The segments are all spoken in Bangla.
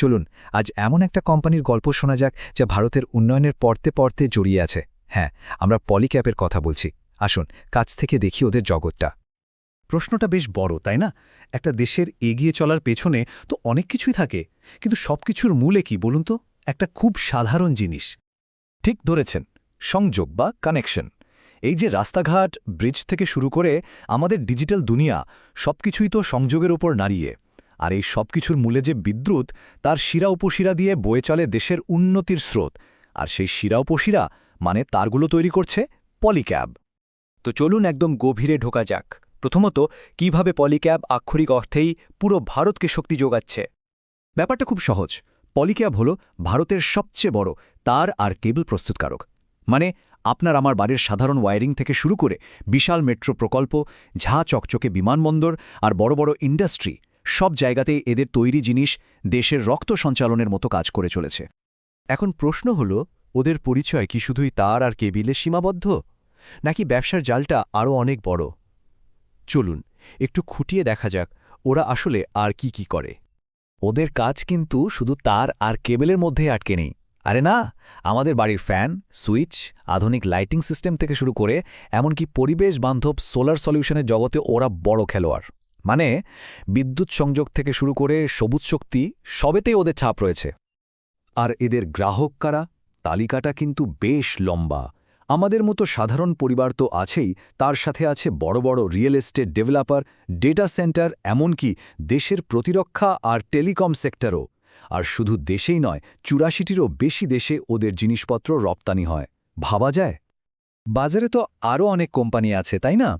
চলুন, আজ এমন একটা কোম্পানির গল্প শোনা যাক যা ভারতের উন্নয়নের পড়তে পড়তে জড়িয়ে আছে। হ্যাঁ আমরা পলিক্যাপের কথা বলছি। আসুন, কাছ থেকে দেখি ওদের জগৎটা। প্রশ্নটা বেশ বড়, তাই না? একটা দেশের এগিয়ে চলার পেছনে তো অনেক কিছুই থাকে, কিন্তু সবকিছুর মূলে কি বলুন তো? একটা খুব সাধারণ জিনিস। ঠিক ধরেছেন, সংযোগ বা কানেকশন। এই যে রাস্তাঘাট, ব্রিজ থেকে শুরু করে আমাদের ডিজিটাল দুনিয়া, সবকিছুই তো সংযোগের ওপর নাড়িয়ে। আর এই সবকিছুর মূলে যে বিদ্যুৎ তার শিরা উপশিরা দিয়ে বয়ে চলে দেশের উন্নতির স্রোত। আর সেই শিরা উপশিরা মানে তারগুলো তৈরি করছে পলিক্যাব। তো চলুন একদম গভীরে ঢোকা যাক। প্রথমত, কীভাবে পলিক্যাব আক্ষরিক অর্থেই পুরো ভারতকে শক্তি যোগাচ্ছে? ব্যাপারটা খুব সহজ। পলিক্যাব হল ভারতের সবচেয়ে বড় তার আর কেবল প্রস্তুতকারক। মানে আপনার আমার বাড়ির সাধারণ ওয়ারিং থেকে শুরু করে বিশাল মেট্রো প্রকল্প, ঝা চকচকে বিমানবন্দর আর বড় বড় ইন্ডাস্ট্রি সব জায়গাতেই এদের তৈরি জিনিস দেশের রক্ত সঞ্চালনের মতো কাজ করে চলেছে। এখন প্রশ্ন হল, ওদের পরিচয় কি শুধুই তার আর কেবিলে সীমাবদ্ধ? নাকি ব্যবসার জালটা আরও অনেক বড়? চলুন, একটু খুঁটিয়ে দেখা যাক, ওরা আসলে আর কি কি করে। ওদের কাজ কিন্তু শুধু তার আর কেবেলের মধ্যে আটকে নেই। আরে না, আমাদের বাড়ির ফ্যান, সুইচ, আধুনিক লাইটিং সিস্টেম থেকে শুরু করে এমনকি পরিবেশ বান্ধব সোলার সলিউশনের জগতে ওরা বড় খেলোয়াড়। মানে বিদ্যুৎ সংযোগ থেকে শুরু করে সবুজ শক্তি সবেতেই ওদের ছাপ রয়েছে। আর এদের গ্রাহক কারা? তালিকাটা কিন্তু বেশ লম্বা। আমাদের মতো সাধারণ পরিবার তো আছেই, তার সাথে আছে বড় বড় real estate developer, data centre, এমনকি দেশের প্রতিরক্ষা আর টেলিকম সেক্টরও। আর শুধু দেশেই নয়, চুরাশিটিরও বেশি দেশে ওদের জিনিসপত্র রপ্তানি হয়। ভাবা যায়? বাজারে তো আরও অনেক কোম্পানি আছে, তাই না?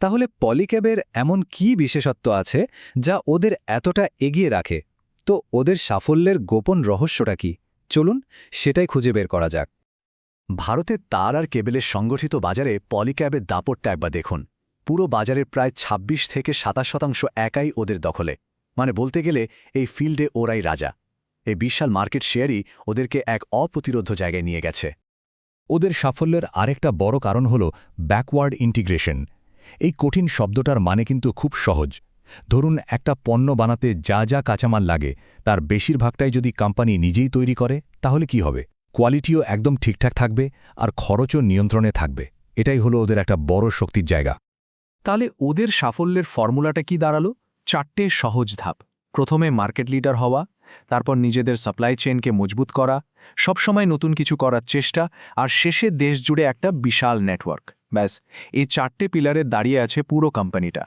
তাহলে পলিক্যাবের এমন কি বিশেষত্ব আছে যা ওদের এতটা এগিয়ে রাখে? তো ওদের সাফল্যের গোপন রহস্যটা কি? চলুন সেটাই খুঁজে বের করা যাক। ভারতে তার আর কেবেলের সংগঠিত বাজারে পলিক্যাবের দাপটটা একবার দেখুন। পুরো বাজারের প্রায় ২৬ থেকে সাতাশ শতাংশ একাই ওদের দখলে। মানে বলতে গেলে এই ফিল্ডে ওরাই রাজা। এই বিশাল মার্কেট শেয়ারই ওদেরকে এক অপ্রতিরোধ জায়গায় নিয়ে গেছে। ওদের সাফল্যের আরেকটা বড় কারণ হল ব্যাকওয়ার্ড ইন্টিগ্রেশন। এই কঠিন শব্দটার মানে কিন্তু খুব সহজ। ধরুন, একটা পণ্য বানাতে যা যা কাঁচামাল লাগে, তার বেশিরভাগটাই যদি কোম্পানি নিজেই তৈরি করে, তাহলে কি হবে? কোয়ালিটিও একদম ঠিকঠাক থাকবে আর খরচও নিয়ন্ত্রণে থাকবে। এটাই হলো ওদের একটা বড় শক্তির জায়গা। তাহলে ওদের সাফল্যের ফর্মুলাটা কি দাঁড়াল? চারটে সহজ ধাপ। প্রথমে মার্কেট লিডার হওয়া, তারপর নিজেদের সাপ্লাই চেনকে মজবুত করা, সবসময় নতুন কিছু করার চেষ্টা, আর শেষে দেশ জুড়ে একটা বিশাল নেটওয়ার্ক। ব্যাস, এই চারটে পিলারে দাঁড়িয়ে আছে পুরো কোম্পানিটা।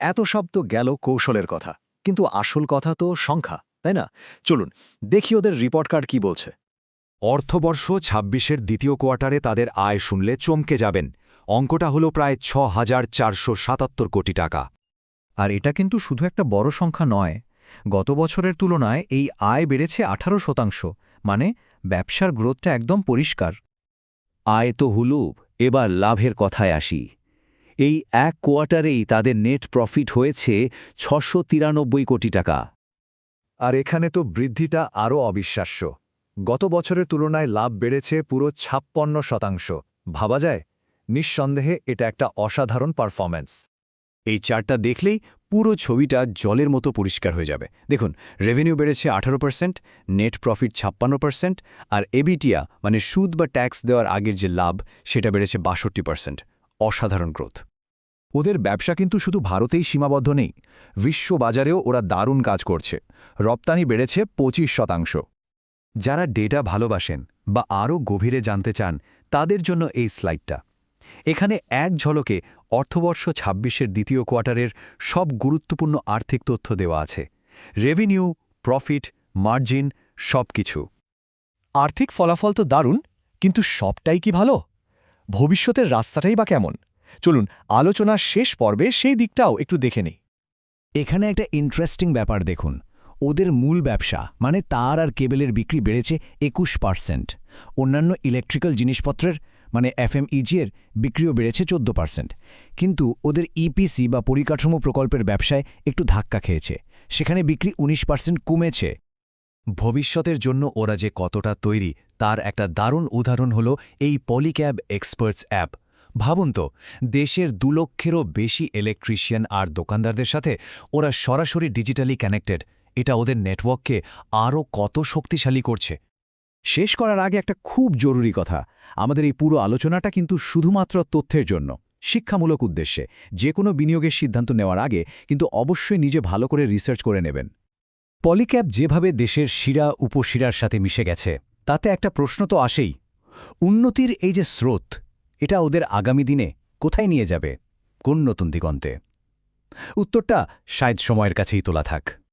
এত সব তো গেল কৌশলের কথা, কিন্তু আসল কথা তো সংখ্যা, তাই না? চলুন, দেখি ওদের রিপোর্ট কার্ড কি বলছে। অর্থবর্ষ ছাব্বিশের দ্বিতীয় কোয়ার্টারে তাদের আয় শুনলে চমকে যাবেন। অঙ্কটা হল প্রায় ছ হাজার চারশো সাতাত্তর কোটি টাকা। আর এটা কিন্তু শুধু একটা বড় সংখ্যা নয়, গত বছরের তুলনায় এই আয় বেড়েছে আঠারো শতাংশ মানে ব্যবসার গ্রোথটা একদম পরিষ্কার। আয় তো হুলুব এবার লাভের কথায় আসি। এই এক কোয়ার্টারেই তাদের নেট প্রফিট হয়েছে ছশো কোটি টাকা। আর এখানে তো বৃদ্ধিটা আরও অবিশ্বাস্য। গত বছরের তুলনায় লাভ বেড়েছে পুরো ছাপ্পন্ন শতাংশ। ভাবা যায়, নিঃসন্দেহে এটা একটা অসাধারণ পারফরম্যান্স। এই চারটা দেখলেই পুরো ছবিটা জলের মতো পরিষ্কার হয়ে যাবে। দেখুন রেভিনিউ বেড়েছে আঠারো পার্সেন্ট নেট প্রফিট ছাপ্পান্ন পার্সেন্ট আর এবিটিয়া মানে সুদ বা ট্যাক্স দেওয়ার আগের যে লাভ, সেটা বেড়েছে বাষট্টি পার্সেন্ট অসাধারণ গ্রোথ ওদের ব্যবসা কিন্তু শুধু ভারতেই সীমাবদ্ধ নেই। বিশ্ব বাজারেও ওরা দারুণ কাজ করছে। রপ্তানি বেড়েছে পঁচিশ শতাংশ। যারা ডেটা ভালোবাসেন বা আরও গভীরে জানতে চান, তাদের জন্য এই স্লাইডটা এখানে এক ঝলকে অর্থবর্ষ ছাব্বিশের দ্বিতীয় কোয়ার্টারের সব গুরুত্বপূর্ণ আর্থিক তথ্য দেওয়া আছে। রেভিনিউ প্রফিট মার্জিন সব কিছু আর্থিক ফলাফল তো দারুণ, কিন্তু সবটাই কি ভালো? ভবিষ্যতের রাস্তাটাই বা কেমন? চলুন, আলোচনার শেষ পর্বে সেই দিকটাও একটু দেখে নেই। এখানে একটা ইন্টারেস্টিং ব্যাপার দেখুন। ওদের মূল ব্যবসা মানে তার আর কেবেলের বিক্রি বেড়েছে একুশ পার্সেন্ট অন্যান্য ইলেকট্রিক্যাল জিনিসপত্রের মানে এফএমইজি এর বিক্রিও বেড়েছে চোদ্দ পার্সেন্ট। কিন্তু ওদের ইপিসি বা পরিকাঠামো প্রকল্পের ব্যবসায় একটু ধাক্কা খেয়েছে। সেখানে বিক্রি ১৯ পার্সেন্ট কমেছে। ভবিষ্যতের জন্য ওরা যে কতটা তৈরি, তার একটা দারুণ উদাহরণ হল এই পলিক্যাব এক্সপার্টস অ্যাপ। ভাবুন তো, দেশের দু লক্ষেরও বেশি ইলেকট্রিশিয়ান আর দোকানদারদের সাথে ওরা সরাসরি ডিজিটালি কানেক্টেড এটা ওদের নেটওয়ার্ককে আরও কত শক্তিশালী করছে। শেষ করার আগে একটা খুব জরুরি কথা। আমাদের এই পুরো আলোচনাটা কিন্তু শুধুমাত্র তথ্যের জন্য, শিক্ষামূলক উদ্দেশ্যে। যে কোনো বিনিয়োগের সিদ্ধান্ত নেওয়ার আগে কিন্তু অবশ্যই নিজে ভালো করে রিসার্চ করে নেবেন। পলিক্যাপ যেভাবে দেশের শিরা, উপশিরার সাথে মিশে গেছে, তাতে একটা প্রশ্ন তো আসেই। উন্নতির এই যে স্রোত, এটা ওদের আগামী দিনে কোথায় নিয়ে যাবে? কোন নতুন দিগন্তে? উত্তরটা শায়দ সময়ের কাছেই তোলা থাক।